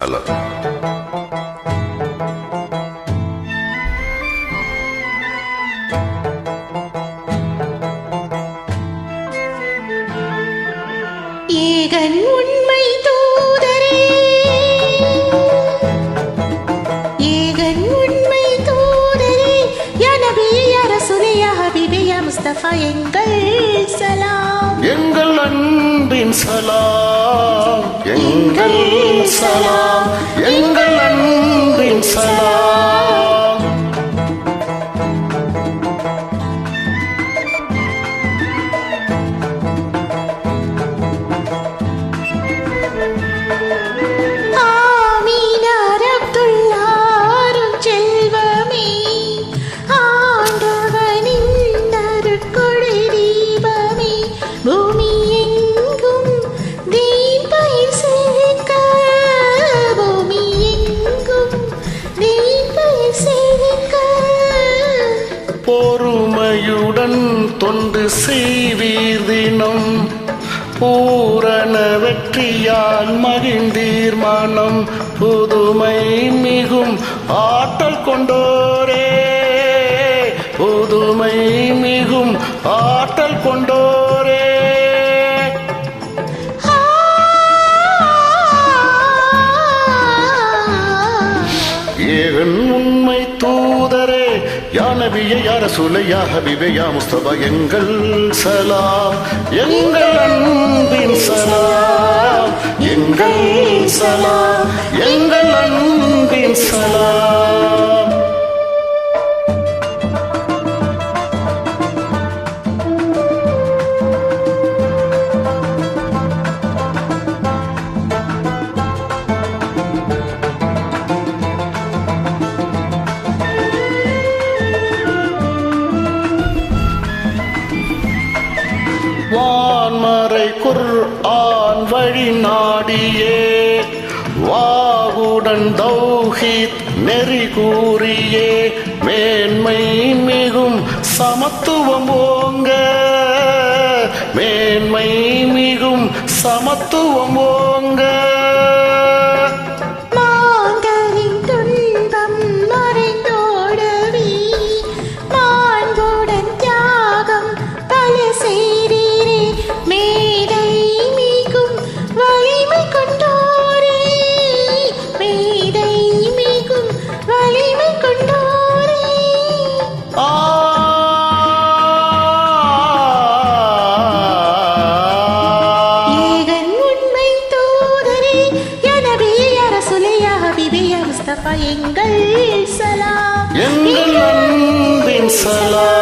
Hello ஏகன் உண்மை தூதரே. ஏகன் உண்மை தூதரே. யா நபி யா ரசூலே யா ஹபீபே யா முஸ்தபா எங்கள் சலாம். எங்கள் அன்பின் சலாம். எங்கள் சலாம் எங்கள் அன்பின் சலாம். பொறியுடன் தொண்டு செய்வீர் தினம். பூரண வெற்றியால் மகிழ்ந்தீர் மனம். புதுமை மிகும் ஆற்றல் கொண்டோரே. புதுமை மிகும் ஆற்றல் கொண்டோரே. ஏகன் உண்மை தூதரே. யா நபியே யா ரசூலே யா ஹபீபே யா முஸ்தபா எங்கள் சலாம். எங்கள் அன்பின் சலாம். எங்கள் சலாம். எங்கள் அன்பின் சலாம். வான்மறை குர் ஆன் வழி நாடியே. வாவுடன் தௌஹித் நெறி கூறியே. மேன்மை மிகும் சமத்துவம் ஓங்க. மேன்மை மிகும் சமத்துவம் ஓங்க. எங்கள் சலாம் எங்கள் அன்பின் சலாம்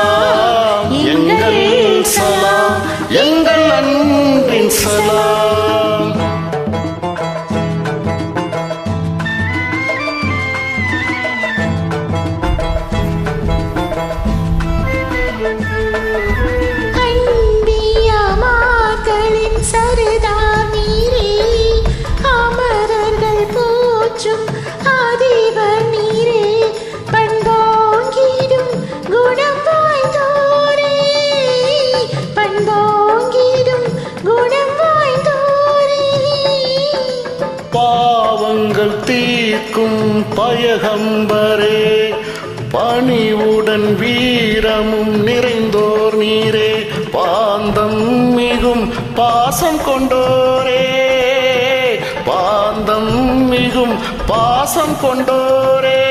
தீர்க்கும் பயகம்பரே. பணிவுடன் வீரமும் நிறைந்தோர் நீரே. பாந்தம் மிகும் பாசம் கொண்டோரே. பாந்தம் மிகும் பாசம் கொண்டோரே.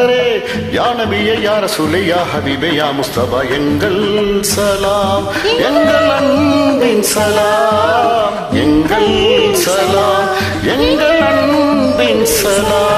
சகோதரரே யா நபியே யா ரசூலே யா ஹபீபே யா முஸ்தபா எங்கள் சலாம் எங்கள் அன்பின் சலாம் எங்கள் சலாம் எங்கள் அன்பின் சலாம்.